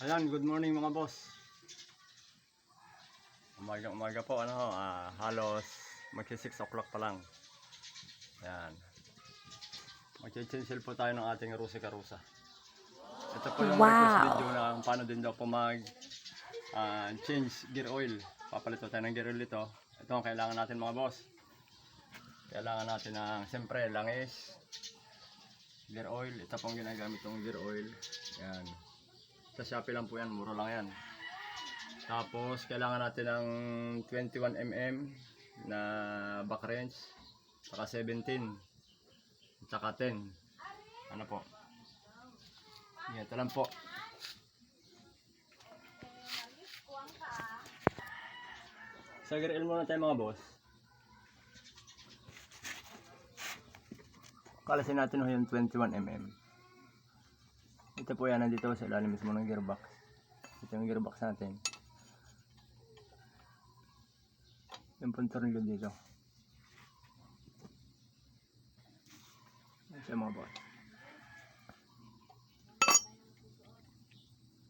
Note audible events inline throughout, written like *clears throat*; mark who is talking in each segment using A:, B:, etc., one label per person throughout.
A: Ayan, good morning mga boss. Umaga umaga po ano, ah, halos magsi 6 o'clock pa lang. Ayan. Magche-change po tayo ng ating Rusi Karusa. Ito po yung
B: Wow.
A: request video na kung paano din daw po mag ah, change gear oil. Papalit po tayo ng gear oil ito. Ito ang kailangan natin mga boss. Kailangan natin ng, siyempre, langis, gear oil. Ito pong ginagamit ng gear oil. Ayan. Sa Shopee lang po yan, mura lang yan. Tapos, kailangan natin ng 21mm na back wrench, saka 17, saka 10. Ano po? Yan, ito lang po. Sa oil muna tayo mga boss. Kalasin natin ho yung 21mm. Ito po yan, nandito sa ilalim mismo ng gearbox. Ito yung gearbox natin. Yung pong tornilyo dito. Ito mga boss.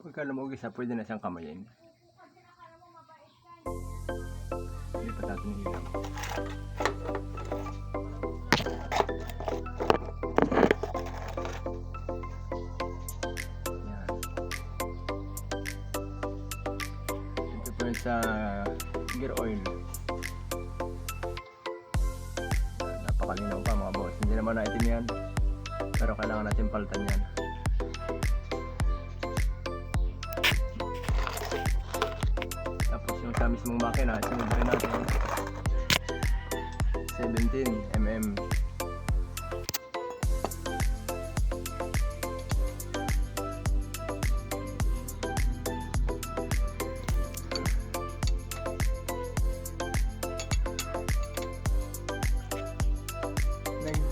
A: Pagka lumugis na, pwede na siyang kamayin. Lipat natin yung Yung sa gear oil. Napakalinaw pa mga boss. Hindi naman na itim yan. Pero kailangan natin palitan yan. Tapos yung sa mismong makina, rin natin 17 mm.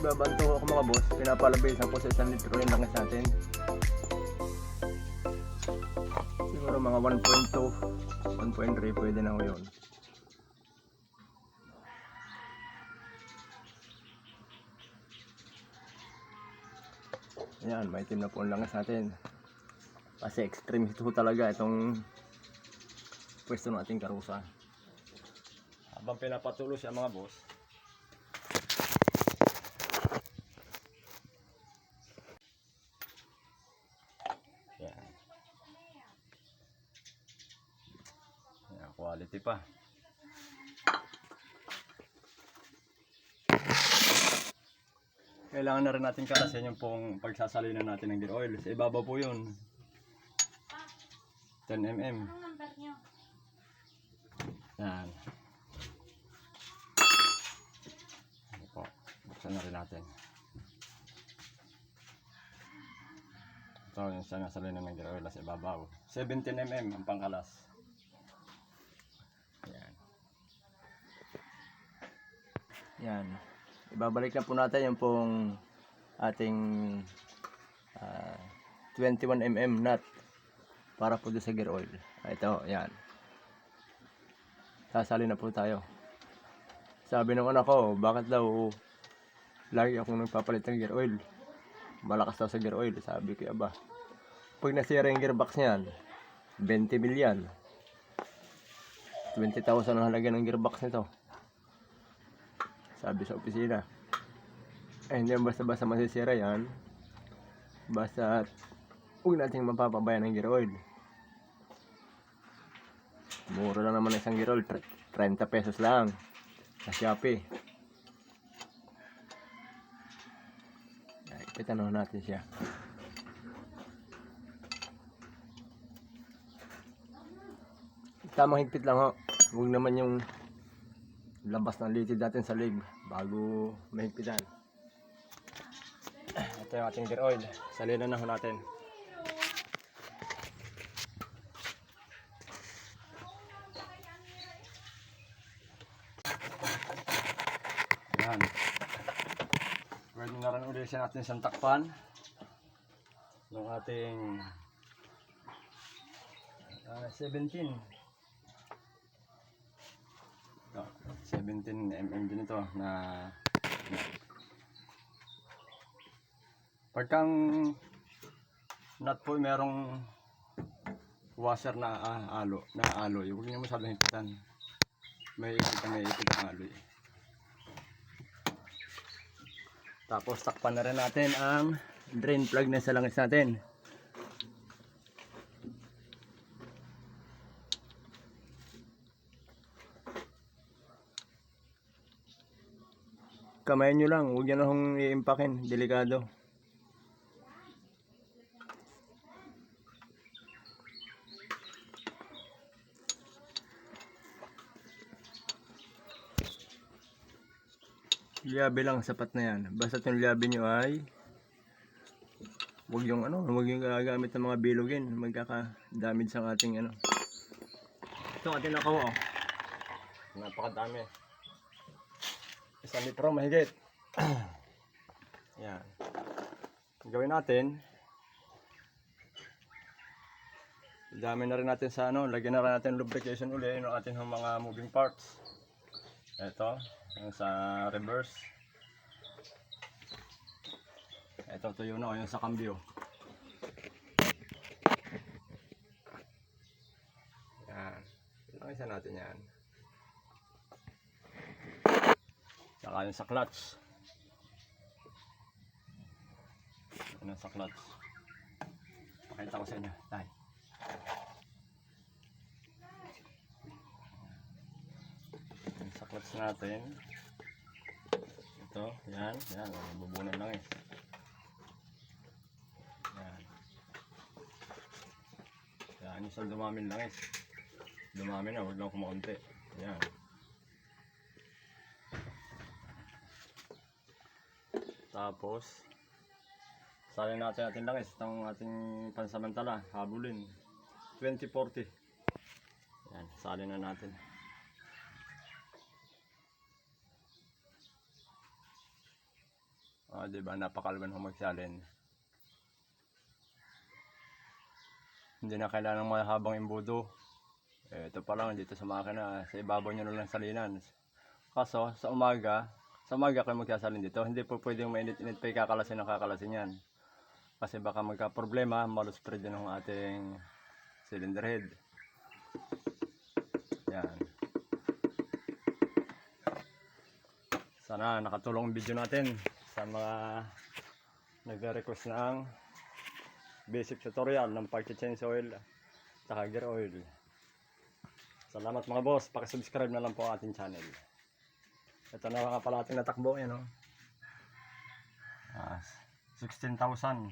A: Nagbabanto ako mga boss, pinapalabisan ko sa isang litro yung langis natin. Siguro mga 1.2, 1.3 pwede na ho yun. Ayan, may team na po ang langis natin. Kasi extreme heat ho talaga itong pwesto ng ating karusa. Habang pinapatulo siya mga boss, Yan. Quality pa. Kailangan na rin natin kalasin yung pong pagsasalinan natin ng gear oil. Sa ibabaw po yun. 10 mm.
B: Anong number niyo?
A: Yan. Ano po. Buksan na rin natin. Ito yung sinasalinan ng gear oil sa ibabaw. 17 mm ang pangkalas. Yan. Ibabalik na po natin yung pong ating ah, 21mm nut para po doon sa gear oil. Ah, Ito, yan. Sasali na po tayo. Sabi ng anak ko, bakit daw lagi akong nagpapalit ng gear oil? Malakas daw sa gear oil. Sabi ko, aba, pag nasira yung gearbox niyan, 20 mil yan. 20,000 ang halaga ng gearbox nito. Sabi sa opisina. Eh, hindi basta-basta masisira yan. Basta huwag nating mapapabayan ng gear oil. Lang naman ang isang gear oil. Tre- 30 pesos lang. Sa Shopee. Ay, Itanong natin siya. Tamang higpit lang ho. Huwag naman yung labas ng litid natin sa leg bago mahigpitan. Ito yung ating gear oil. Salinan na ho natin. Yan. Pwede na rin ulisin natin isang takpan ng ating ah, 17. 17 mm din ito na pagkang nut po merong washer na ah, alo, na aloy. Huwag niyo masyadong hipitan. May ipit may ipit ang aloy. Tapos takpan na rin natin ang drain plug na sa langis natin. Kamay nyo lang, huwag nyo na hong iimpakin, delikado. Liabe lang sapat na yan. Basta yung liabe nyo ay Huwag yung ano, huwag yung gagamit ng mga bilogin. Magkaka-damage sa ating ano. Ito ating nakawa oh. Napakadami. Isang litro mahigit. *clears throat* Yan. Ang Gawin natin. Dami na rin natin sa ano, lagyan na rin natin lubrication uli ng ating mga moving parts. Ito, yung sa reverse. Ito, tuyo na, yung sa cambio. Yan. Lang isa natin yan. Saka yung sa clutch. Ang sa clutch. Pakita ko sa inyo. Tay. Yung sa clutch natin. Ito, yan, yan, bubunan lang eh. Yan. Yan, isang dumamin lang eh. Dumami na, huwag lang kumakunti. Yan. Tapos, salin natin natin lang itong ating pansamantala, habulin. 2040. Yan, salin na natin. Ah, di ba? Napakalban kung magsalin. Hindi na kailangan ng mahabang imbudo. Eh, ito pa lang dito sa makina, sa ibabaw nyo na lang salinan. Kaso, sa umaga, sa umaga kayo magsasalin dito, hindi po pwedeng mainit-init pa ikakalasin ng kakalasin yan. Kasi baka magka-problema, maluspread din ng ating cylinder head. Yan. Sana nakatulong video natin sa mga nagre-request ng basic tutorial ng pag-change oil at gear oil. Salamat mga boss, pakisubscribe na lang po ang ating channel. Ito na nga pala ating natakbo, yan o. Ah, 16,115.